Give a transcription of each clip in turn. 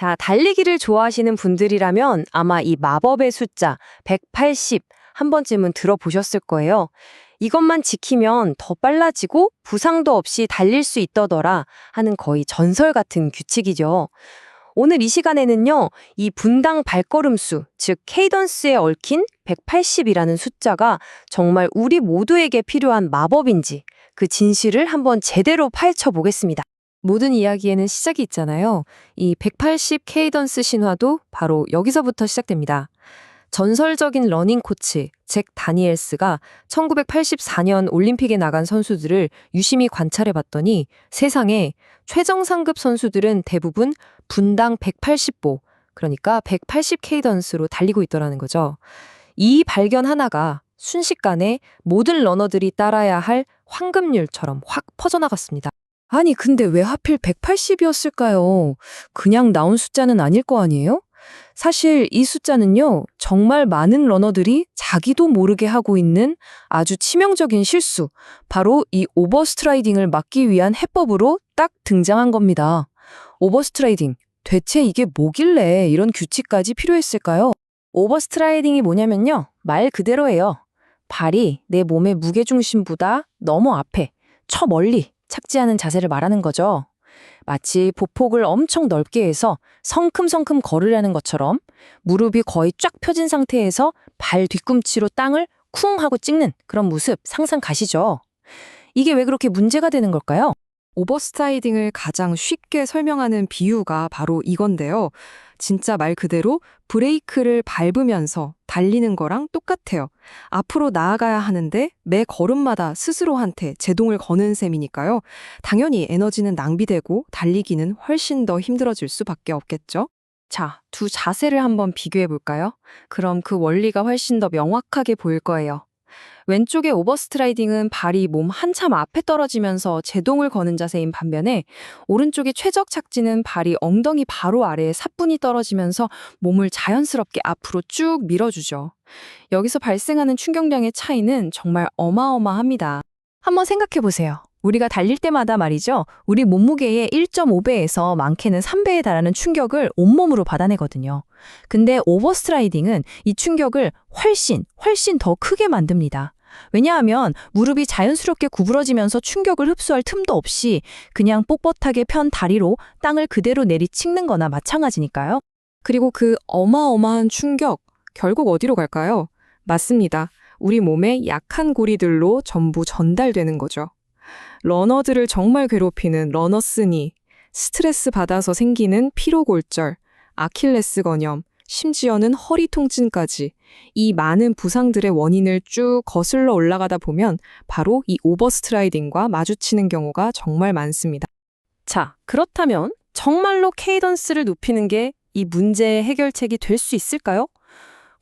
자, 달리기를 좋아하시는 분들이라면 아마 이 마법의 숫자 180 한 번쯤은 들어보셨을 거예요. 이것만 지키면 더 빨라지고 부상도 없이 달릴 수 있더더라 하는 거의 전설 같은 규칙이죠. 오늘 이 시간에는요, 이 분당 발걸음 수, 즉 케이던스에 얽힌 180이라는 숫자가 정말 우리 모두에게 필요한 마법인지 그 진실을 한번 제대로 파헤쳐 보겠습니다. 모든 이야기에는 시작이 있잖아요. 이 180 케이던스 신화도 바로 여기서부터 시작됩니다. 전설적인 러닝 코치 잭 다니엘스가 1984년 올림픽에 나간 선수들을 유심히 관찰해 봤더니 세상에 최정 상급 선수들은 대부분 분당 180보, 그러니까 180 케이던스로 달리고 있더라는 거죠. 이 발견 하나가 순식간에 모든 러너들이 따라야 할 황금률처럼 확 퍼져나갔습니다. 아니, 근데 왜 하필 180이었을까요? 그냥 나온 숫자는 아닐 거 아니에요? 사실 이 숫자는요, 정말 많은 러너들이 자기도 모르게 하고 있는 아주 치명적인 실수, 바로 이 오버스트라이딩을 막기 위한 해법으로 딱 등장한 겁니다. 오버스트라이딩, 대체 이게 뭐길래 이런 규칙까지 필요했을까요? 오버스트라이딩이 뭐냐면요, 말 그대로예요. 발이 내 몸의 무게중심보다 너무 앞에, 저 멀리 착지하는 자세를 말하는 거죠. 마치 보폭을 엄청 넓게 해서 성큼성큼 걸으려는 것처럼 무릎이 거의 쫙 펴진 상태에서 발 뒤꿈치로 땅을 쿵 하고 찍는 그런 모습 상상 가시죠? 이게 왜 그렇게 문제가 되는 걸까요? 오버스트라이딩을 가장 쉽게 설명하는 비유가 바로 이건데요. 진짜 말 그대로 브레이크를 밟으면서 달리는 거랑 똑같아요. 앞으로 나아가야 하는데 매 걸음마다 스스로한테 제동을 거는 셈이니까요. 당연히 에너지는 낭비되고 달리기는 훨씬 더 힘들어질 수밖에 없겠죠. 자, 두 자세를 한번 비교해 볼까요? 그럼 그 원리가 훨씬 더 명확하게 보일 거예요. 왼쪽의 오버스트라이딩은 발이 몸 한참 앞에 떨어지면서 제동을 거는 자세인 반면에 오른쪽의 최적 착지는 발이 엉덩이 바로 아래에 사뿐히 떨어지면서 몸을 자연스럽게 앞으로 쭉 밀어주죠. 여기서 발생하는 충격량의 차이는 정말 어마어마합니다. 한번 생각해 보세요. 우리가 달릴 때마다 말이죠. 우리 몸무게의 1.5배에서 많게는 3배에 달하는 충격을 온몸으로 받아내거든요. 근데 오버스트라이딩은 이 충격을 훨씬, 훨씬 더 크게 만듭니다. 왜냐하면 무릎이 자연스럽게 구부러지면서 충격을 흡수할 틈도 없이 그냥 뻣뻣하게 편 다리로 땅을 그대로 내리찍는 거나 마찬가지니까요. 그리고 그 어마어마한 충격, 결국 어디로 갈까요? 맞습니다. 우리 몸의 약한 고리들로 전부 전달되는 거죠. 러너들을 정말 괴롭히는 러너스니, 스트레스 받아서 생기는 피로골절, 아킬레스 건염, 심지어는 허리 통증까지 이 많은 부상들의 원인을 쭉 거슬러 올라가다 보면 바로 이 오버스트라이딩과 마주치는 경우가 정말 많습니다. 자, 그렇다면 정말로 케이던스를 높이는 게 이 문제의 해결책이 될 수 있을까요?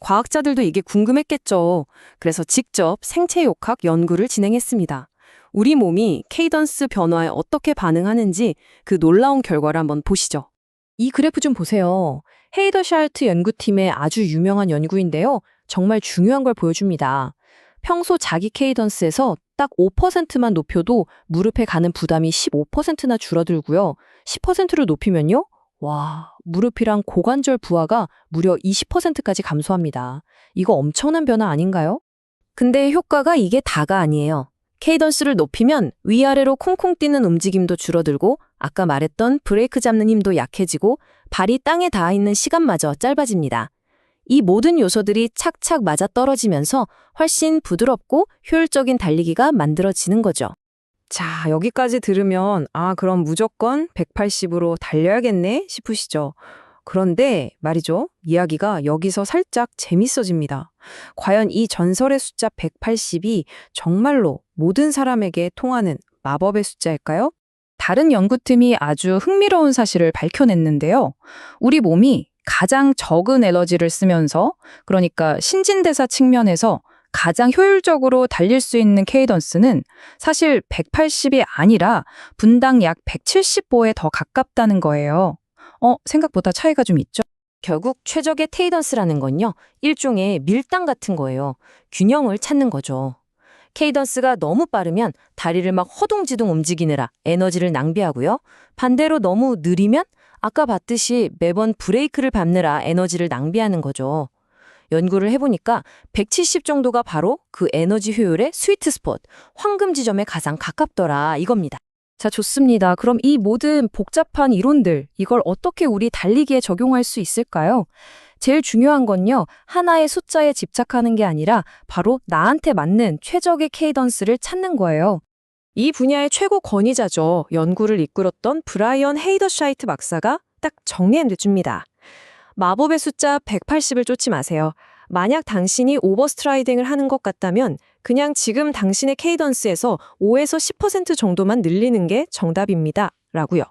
과학자들도 이게 궁금했겠죠. 그래서 직접 생체 욕학 연구를 진행했습니다. 우리 몸이 케이던스 변화에 어떻게 반응하는지 그 놀라운 결과를 한번 보시죠. 이 그래프 좀 보세요. 헤이더 샬트 연구팀의 아주 유명한 연구인데요. 정말 중요한 걸 보여줍니다. 평소 자기 케이던스에서 딱 5%만 높여도 무릎에 가는 부담이 15%나 줄어들고요. 10%를 높이면요. 와, 무릎이랑 고관절 부하가 무려 20%까지 감소합니다. 이거 엄청난 변화 아닌가요? 근데 효과가 이게 다가 아니에요. 케이던스를 높이면 위아래로 콩콩 뛰는 움직임도 줄어들고 아까 말했던 브레이크 잡는 힘도 약해지고 발이 땅에 닿아 있는 시간마저 짧아집니다. 이 모든 요소들이 착착 맞아 떨어지면서 훨씬 부드럽고 효율적인 달리기가 만들어지는 거죠. 자, 여기까지 들으면 아, 그럼 무조건 180으로 달려야겠네 싶으시죠. 그런데 말이죠. 이야기가 여기서 살짝 재밌어집니다. 과연 이 전설의 숫자 180이 정말로 모든 사람에게 통하는 마법의 숫자일까요? 다른 연구팀이 아주 흥미로운 사실을 밝혀냈는데요. 우리 몸이 가장 적은 에너지를 쓰면서, 그러니까 신진대사 측면에서 가장 효율적으로 달릴 수 있는 케이던스는 사실 180이 아니라 분당 약 170보에 더 가깝다는 거예요. 어, 생각보다 차이가 좀 있죠? 결국 최적의 테이던스라는 건요, 일종의 밀당 같은 거예요. 균형을 찾는 거죠. 케이던스가 너무 빠르면 다리를 막 허둥지둥 움직이느라 에너지를 낭비하고요. 반대로 너무 느리면 아까 봤듯이 매번 브레이크를 밟느라 에너지를 낭비하는 거죠. 연구를 해보니까 170 정도가 바로 그 에너지 효율의 스위트 스폿, 황금 지점에 가장 가깝더라 이겁니다. 자, 좋습니다. 그럼 이 모든 복잡한 이론들, 이걸 어떻게 우리 달리기에 적용할 수 있을까요? 제일 중요한 건요, 하나의 숫자에 집착하는 게 아니라 바로 나한테 맞는 최적의 케이던스를 찾는 거예요. 이 분야의 최고 권위자죠. 연구를 이끌었던 브라이언 헤이더샤이트 박사가 딱 정리해줍니다. 마법의 숫자 180을 쫓지 마세요. 만약 당신이 오버스트라이딩을 하는 것 같다면 그냥 지금 당신의 케이던스에서 5에서 10% 정도만 늘리는 게 정답입니다. 라고요.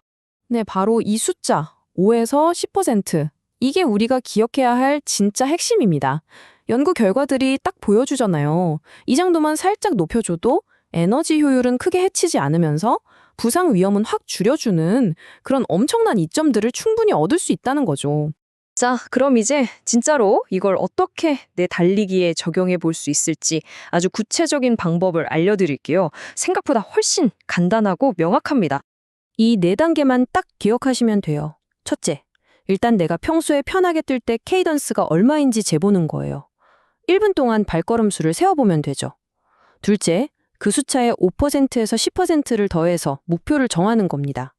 네, 바로 이 숫자 5에서 10%. 이게 우리가 기억해야 할 진짜 핵심입니다. 연구 결과들이 딱 보여주잖아요. 이 정도만 살짝 높여줘도 에너지 효율은 크게 해치지 않으면서 부상 위험은 확 줄여주는 그런 엄청난 이점들을 충분히 얻을 수 있다는 거죠. 자, 그럼 이제 진짜로 이걸 어떻게 내 달리기에 적용해 볼 수 있을지 아주 구체적인 방법을 알려드릴게요. 생각보다 훨씬 간단하고 명확합니다. 이 네 단계만 딱 기억하시면 돼요. 첫째, 일단 내가 평소에 편하게 뛸 때 케이던스가 얼마인지 재보는 거예요. 1분 동안 발걸음 수를 세어보면 되죠. 둘째, 그 숫자에 5%에서 10%를 더해서 목표를 정하는 겁니다.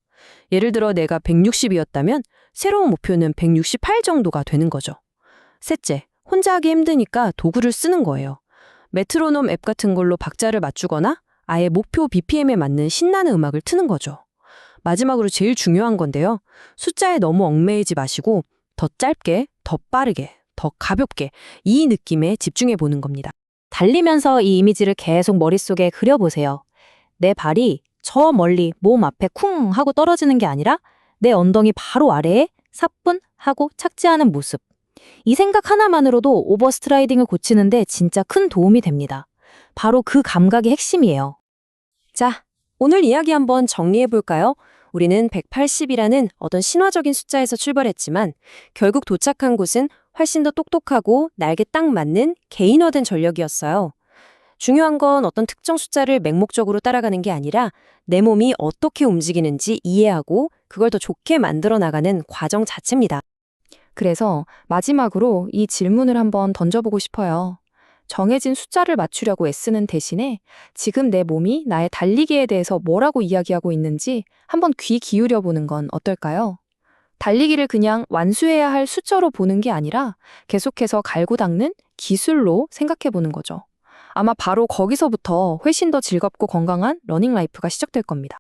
예를 들어 내가 160이었다면 새로운 목표는 168 정도가 되는 거죠. 셋째, 혼자 하기 힘드니까 도구를 쓰는 거예요. 메트로놈 앱 같은 걸로 박자를 맞추거나 아예 목표 BPM에 맞는 신나는 음악을 트는 거죠. 마지막으로 제일 중요한 건데요. 숫자에 너무 얽매이지 마시고 더 짧게, 더 빠르게, 더 가볍게 이 느낌에 집중해 보는 겁니다. 달리면서 이 이미지를 계속 머릿속에 그려보세요. 내 발이 저 멀리 몸 앞에 쿵 하고 떨어지는 게 아니라 내 엉덩이 바로 아래에 사뿐 하고 착지하는 모습. 이 생각 하나만으로도 오버스트라이딩을 고치는데 진짜 큰 도움이 됩니다. 바로 그 감각이 핵심이에요. 자, 오늘 이야기 한번 정리해 볼까요? 우리는 180이라는 어떤 신화적인 숫자에서 출발했지만 결국 도착한 곳은 훨씬 더 똑똑하고 날개 딱 맞는 개인화된 전력이었어요. 중요한 건 어떤 특정 숫자를 맹목적으로 따라가는 게 아니라 내 몸이 어떻게 움직이는지 이해하고 그걸 더 좋게 만들어 나가는 과정 자체입니다. 그래서 마지막으로 이 질문을 한번 던져보고 싶어요. 정해진 숫자를 맞추려고 애쓰는 대신에 지금 내 몸이 나의 달리기에 대해서 뭐라고 이야기하고 있는지 한번 귀 기울여 보는 건 어떨까요? 달리기를 그냥 완수해야 할 숫자로 보는 게 아니라 계속해서 갈고 닦는 기술로 생각해 보는 거죠. 아마 바로 거기서부터 훨씬 더 즐겁고 건강한 러닝 라이프가 시작될 겁니다.